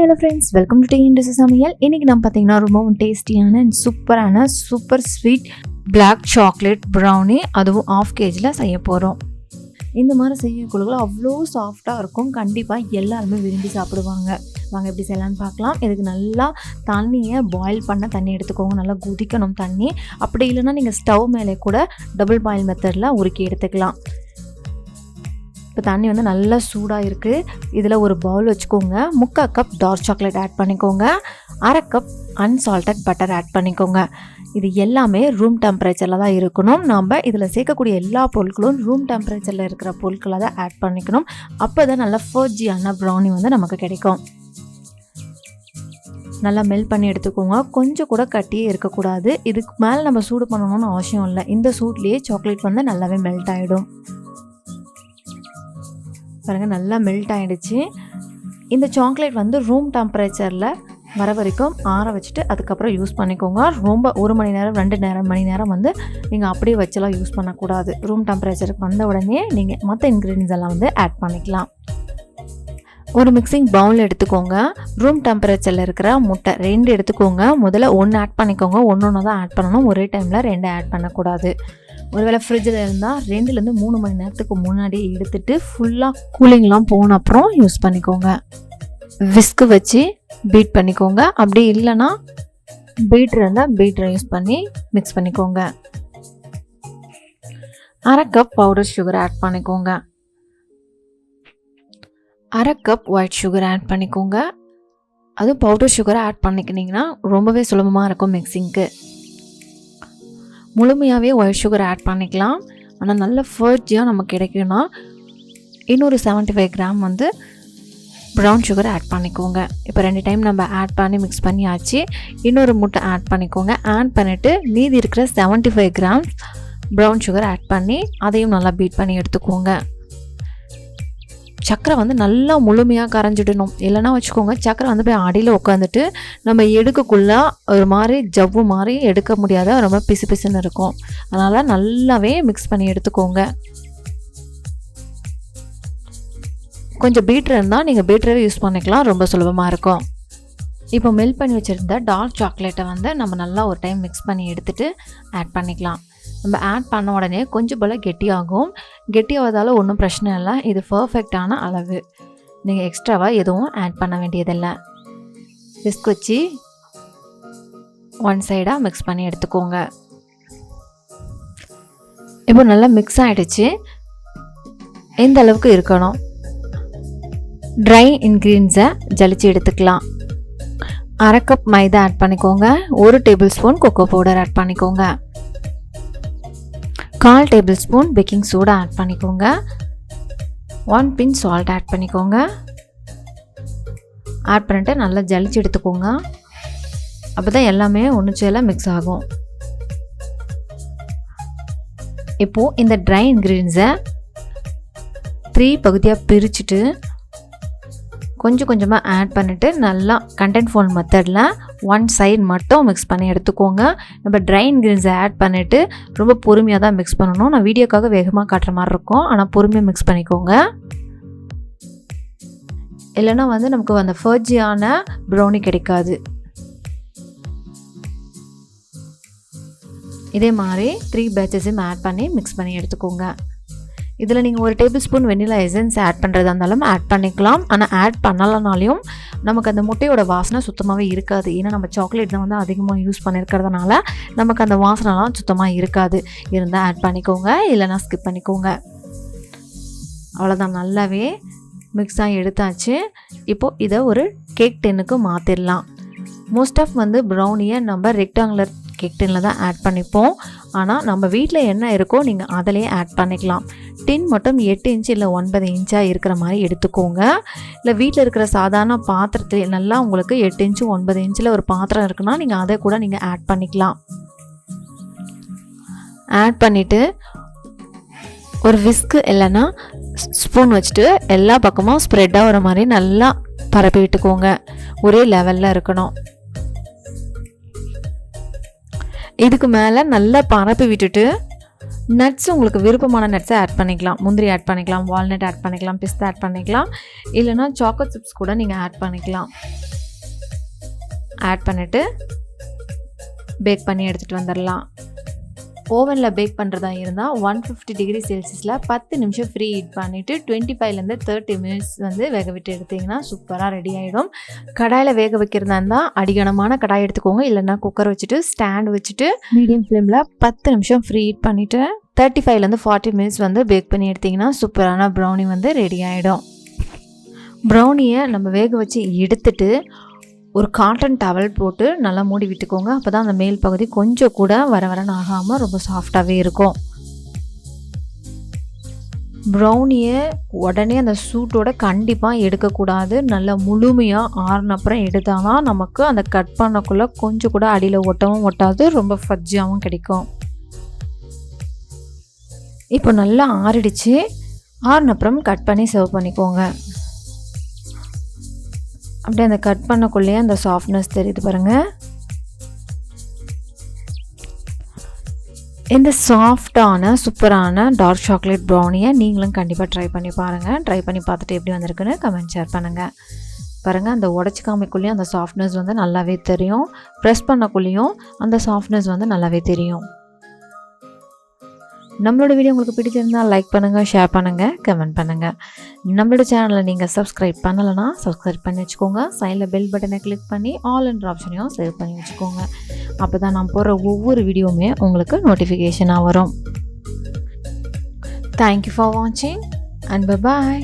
Hi hello friends welcome to டே இண்டஸ் சமையல். இன்றைக்கி நம்ம பார்த்தீங்கன்னா ரொம்பவும் டேஸ்டியான அண்ட் சூப்பரான super sweet black chocolate brownie அதுவும் ஆஃப் கேஜில் செய்ய போகிறோம் இந்த மாதிரி செய்யக்குள்ள அவ்வளோ சாஃப்டாக இருக்கும். கண்டிப்பாக எல்லாருமே விரும்பி சாப்பிடுவாங்க. வாங்க எப்படி செய்யலான்னு பார்க்கலாம். இதுக்கு நல்லா தண்ணியை பாயில் பண்ண தண்ணி எடுத்துக்கோங்க. நல்லா குதிக்கணும் தண்ணி. அப்படி இல்லைன்னா நீங்கள் ஸ்டவ் மேலே கூட டபுள் பாயில் மெத்தடில் உருக்கி எடுத்துக்கலாம். இப்போ தண்ணி வந்து நல்லா சூடாக இருக்குது இதில் ஒரு பவுல் வச்சுக்கோங்க. முக்கால் கப் டார்க் சாக்லேட் ஆட் பண்ணிக்கோங்க. அரை கப் அன்சால்டட் பட்டர் ஆட் பண்ணிக்கோங்க. இது எல்லாமே ரூம் டெம்பரேச்சரில் தான் இருக்கணும். நம்ம இதில் சேர்க்கக்கூடிய எல்லா பொருட்களும் ரூம் டெம்பரேச்சரில் இருக்கிற பொருட்களை தான் ஆட் பண்ணிக்கணும். அப்போ தான் நல்லா ஃபர்ஜியான ப்ரௌனி வந்து நமக்கு கிடைக்கும். நல்லா மெல்ட் பண்ணி எடுத்துக்கோங்க. கொஞ்சம் கூட கட்டியே இருக்கக்கூடாது. இதுக்கு மேலே நம்ம சூடு பண்ணணும்னு அவசியம் இல்லை. இந்த சூட்லேயே சாக்லேட் வந்து நல்லாவே மெல்ட் ஆகிடும் பாருங்கள் நல்லா மெல்ட் ஆகிடுச்சு இந்த சாக்லேட் வந்து ரூம் டெம்பரேச்சரில் வர வரைக்கும் ஆற வச்சுட்டு அதுக்கப்புறம் யூஸ் பண்ணிக்கோங்க. ரொம்ப ஒரு மணி நேரம் ரெண்டு நேரம் மணி நேரம் வந்து நீங்கள் அப்படியே வச்செல்லாம் யூஸ் பண்ணக்கூடாது. ரூம் டெம்பரேச்சருக்கு வந்த உடனே நீங்கள் மற்ற இன்க்ரீடியன்ஸ் எல்லாம் வந்து ஆட் பண்ணிக்கலாம். ஒரு மிக்சிங் பவுல் எடுத்துக்கோங்க. ரூம் டெம்பரேச்சரில் இருக்கிற முட்டை ரெண்டு எடுத்துக்கோங்க. முதல்ல ஒன்று ஆட் பண்ணிக்கோங்க. ஒன்று ஒன்று தான் ஆட் பண்ணணும். ஒரே டைமில் ரெண்டு ஆட் பண்ணக்கூடாது. ஒருவேளை ஃப்ரிட்ஜில் இருந்தால் ரெண்டுலேருந்து மூணு மணி நேரத்துக்கு முன்னாடி எடுத்துட்டு ஃபுல்லாக கூலிங்லாம் போன அப்புறம் யூஸ் பண்ணிக்கோங்க. விஸ்கு வச்சு பீட் பண்ணிக்கோங்க. அப்படி இல்லைன்னா பீட்ரு இருந்தால் பீட்ரை யூஸ் பண்ணி மிக்ஸ் பண்ணிக்கோங்க. அரை கப் பவுடர் சுகர் ஆட் பண்ணிக்கோங்க. அரை கப் ஒயிட் சுகர் ஆட் பண்ணிக்கோங்க. அதுவும் பவுடர் சுகரை ஆட் பண்ணிக்கினீங்கன்னா ரொம்பவே சுலபமாக இருக்கும் மிக்சிங்க்கு முழுமையாகவே ஒயிட் சுகர் ஆட் பண்ணிக்கலாம். ஆனால் நல்ல ஃபர்ஜியாக நமக்கு கிடைக்கும்னா இன்னொரு செவன்ட்டி ஃபைவ் கிராம் வந்து ப்ரௌன் சுகர் ஆட் பண்ணிக்கோங்க. இப்போ ரெண்டு டைம் நம்ம ஆட் பண்ணி மிக்ஸ் பண்ணியாச்சு. இன்னொரு முட்டை ஆட் பண்ணிக்கோங்க. ஆட் பண்ணிவிட்டு மீதி இருக்கிற seventy five grams brown sugar add பண்ணி அதையும் நல்லா பீட் பண்ணி எடுத்துக்கோங்க. சக்கரை வந்து நல்லா முழுமையாக கரைஞ்சிடணும். இல்லைன்னா வச்சுக்கோங்க சக்கரை வந்து போய் அடியில் உட்காந்துட்டு நம்ம எடுக்கக்குள்ள ஒரு மாதிரி ஜவ்வு மாதிரி எடுக்க முடியாத ரொம்ப பிசு பிசுன்னு இருக்கும். அதனால் நல்லாவே மிக்ஸ் பண்ணி எடுத்துக்கோங்க. கொஞ்சம் பீட்ரு இருந்தால் நீங்கள் பீட்ரவே யூஸ் பண்ணிக்கலாம் ரொம்ப சுலபமாக இருக்கும். இப்போ மெல்ட் பண்ணி வச்சுருந்த டார்க் சாக்லேட்டை வந்து நம்ம நல்லா ஒரு டைம் மிக்ஸ் பண்ணி எடுத்துகிட்டு ஆட் பண்ணிக்கலாம். நம்ம ஆட் பண்ண உடனே கொஞ்சம் போல் கெட்டியாகும். கெட்டியாவதால் ஒன்றும் பிரச்சனை இல்லை. இது பர்ஃபெக்டான அளவு. நீங்கள் எக்ஸ்ட்ராவாக எதுவும் ஆட் பண்ண வேண்டியதில்லை. விஸ்க் வச்சு ஒன் சைடாக மிக்ஸ் பண்ணி எடுத்துக்கோங்க. இப்போ நல்லா மிக்ஸ் ஆகிடுச்சு எந்த அளவுக்கு இருக்கணும்? ட்ரை இன்க்ரீடியன்ஸை ஜலிச்சு எடுத்துக்கலாம். அரை கப் மைதா ஆட் பண்ணிக்கோங்க. ஒரு tablespoon cocoa powder add பண்ணிக்கோங்க. கால் tablespoon baking soda add பண்ணிக்கோங்க. ஒன் பின் சால்ட் ஆட் பண்ணிக்கோங்க. ஆட் பண்ணிட்டு நல்லா ஜலிச்சு எடுத்துக்கோங்க. அப்போ தான் எல்லாமே ஒன்று சேல மிக்ஸ் ஆகும். இப்போது இந்த ட்ரை இன்க்ரீடியன்ஸை த்ரீ பகுதியாக பிரிச்சுட்டு கொஞ்சம் கொஞ்சமாக ஆட் பண்ணிவிட்டு நல்லா கண்டென்ட் ஃபோன் மெத்தடில் ஒன் சைடு மட்டும் மிக்ஸ் பண்ணி எடுத்துக்கோங்க. நம்ம ட்ரை இன்க்ரீடியன்ஸை ஆட் பண்ணிவிட்டு ரொம்ப பொறுமையாக தான் மிக்ஸ் பண்ணணும். நான் வீடியோக்காக வேகமாக காட்டுற மாதிரி இருக்கும். ஆனால் பொறுமையாக மிக்ஸ் பண்ணிக்கோங்க. இல்லைன்னா வந்து நமக்கு அந்த ஃபர்ஜியான ப்ரௌனி கிடைக்காது. இதே மாதிரி த்ரீ பேட்சஸையும் ஆட் பண்ணி மிக்ஸ் பண்ணி எடுத்துக்கோங்க. இதில் நீங்கள் ஒரு tablespoon vanilla essence add பண்ணுறதா இருந்தாலும் ஆட் பண்ணிக்கலாம். ஆனால் ஆட் பண்ணலனாலையும் நமக்கு அந்த முட்டையோட வாசனை சுத்தமாகவே இருக்காது. ஏன்னா நம்ம சாக்லேட் தான் வந்து அதிகமாக யூஸ் பண்ணியிருக்கிறதுனால நமக்கு அந்த வாசனைலாம் சுத்தமாக இருக்காது. இருந்தால் ஆட் பண்ணிக்கோங்க இல்லைனா ஸ்கிப் பண்ணிக்கோங்க. அவ்வளோதான் நல்லாவே மிக்ஸாக எடுத்தாச்சு. இப்போது இதை ஒரு கேக் டென்னுக்கு மாற்றிடலாம் மோஸ்ட் ஆஃப் வந்து ப்ரௌனியை நம்ம ரெக்டாங்குலர் கேக் டென்னில் தான் ஆட் பண்ணிப்போம். ஆனால் நம்ம வீட்டில் என்ன இருக்கோ நீங்கள் அதிலே ஆட் பண்ணிக்கலாம். டின் மட்டும் எட்டு இன்ச்சு இல்லை ஒன்பது இன்ச்சாக இருக்கிற மாதிரி எடுத்துக்கோங்க. இல்லை வீட்டில் இருக்கிற சாதாரண பாத்திரத்தில் நல்லா உங்களுக்கு எட்டு இன்ச்சு ஒன்பது இன்ச்சில் ஒரு பாத்திரம் இருக்குன்னா நீங்கள் அதை கூட நீங்கள் ஆட் பண்ணிக்கலாம். ஆட் பண்ணிவிட்டு ஒரு விஸ்க்கு இல்லைன்னா ஸ்பூன் வச்சுட்டு எல்லா பக்கமும் ஸ்ப்ரெட் ஆகிற மாதிரி நல்லா பரப்பி விட்டுக்கோங்க. ஒரே லெவலில் இருக்கணும். இதுக்கு மேலே நல்லா பரப்பி விட்டுட்டு நட்ஸ் உங்களுக்கு விருப்பமான நட்ஸை ஆட் பண்ணிக்கலாம். முந்திரி ஆட் பண்ணிக்கலாம் வால்நட் ஆட் பண்ணிக்கலாம் பிஸ்தா ஆட் பண்ணிக்கலாம். இல்லைனா சாக்கோட் சிப்ஸ் கூட நீங்கள் ஆட் பண்ணிக்கலாம். ஆட் பண்ணிவிட்டு பேக் பண்ணி எடுத்துகிட்டு வந்துடலாம் ஓவனில் பேக் பண்ணுறதா இருந்தால் ஒன் ஃபிஃப்டி டிகிரி செல்சியஸில் பத்து நிமிஷம் ஃப்ரீ ஹீட் பண்ணிவிட்டு டுவெண்ட்டி ஃபைவ்லேருந்து தேர்ட்டி மினிட்ஸ் வந்து வேக விட்டு எடுத்திங்கன்னா சூப்பராக ரெடி ஆகிடும் கடாயில் வேக வைக்கிறதா இருந்தால் அடிகனமான கடாய் எடுத்துக்கோங்க. இல்லைன்னா குக்கர் வச்சுட்டு ஸ்டாண்ட் வச்சுட்டு மீடியம் ஃப்ளேமில் பத்து நிமிஷம் ஃப்ரீ ஹீட் பண்ணிவிட்டு தேர்ட்டி ஃபைவ்லேருந்து ஃபார்ட்டி மினிட்ஸ் வந்து பேக் பண்ணி எடுத்திங்கன்னா சூப்பரான ப்ரௌனி வந்து ரெடி ஆகிடும் ப்ரௌனியை நம்ம வேக வச்சு எடுத்துட்டு ஒரு காட்டன் டவல் போட்டு நல்லா மூடி விட்டுக்கோங்க. அப்போ தான் அந்த மேல் பகுதி கொஞ்சம் கூட வர வரன்னு ஆகாமல் ரொம்ப சாஃப்டாகவே இருக்கும். ப்ரௌனியை உடனே அந்த சூட்டோட கண்டிப்பாக எடுக்கக்கூடாது. நல்லா முழுமையாக ஆறுனப்புறம் எடுத்தால் தான் நமக்கு அந்த கட் பண்ணக்குள்ளே கொஞ்சம் கூட அடியில் ஒட்டவும் ஒட்டாது ரொம்ப ஃபஜ்ஜாகவும் கிடைக்கும். இப்போ நல்லா ஆறிடுச்சு. ஆறுனப்புறம் கட் பண்ணி சர்வ் பண்ணிக்கோங்க. அப்படியே அந்த கட் பண்ணக்குள்ளேயே அந்த சாஃப்ட்னஸ் தெரியுது பாருங்கள் இந்த சாஃப்டான சூப்பரான டார்க் சாக்லேட் ப்ரௌனியை நீங்களும் கண்டிப்பாக ட்ரை பண்ணி பாருங்கள் ட்ரை பண்ணி பார்த்துட்டு எப்படி வந்திருக்குன்னு கமெண்ட் ஷேர் பண்ணுங்கள் பாருங்கள் அந்த உடச்சி காமிக்குள்ளேயும் அந்த சாஃப்ட்னஸ் வந்து நல்லாவே தெரியும். ப்ரெஸ் பண்ணக்குள்ளேயும் அந்த சாஃப்ட்னஸ் வந்து நல்லாவே தெரியும். நம்மளோட வீடியோ உங்களுக்கு பிடிச்சிருந்தால் லைக் பண்ணுங்கள் ஷேர் பண்ணுங்கள் கமெண்ட் பண்ணுங்கள் நம்மளோட சேனலை நீங்கள் சப்ஸ்கிரைப் பண்ணலைன்னா சப்ஸ்கிரைப் பண்ணி வச்சுக்கோங்க. சைடில் பெல் பட்டனை கிளிக் பண்ணி ஆல் என்ற ஆப்ஷனையும் சேவ் பண்ணி வச்சுக்கோங்க. அப்போ தான் நான் போகிற ஒவ்வொரு வீடியோவுமே உங்களுக்கு நோட்டிஃபிகேஷனாக வரும். தேங்க்யூ ஃபார் வாட்சிங் அண்ட் பாய்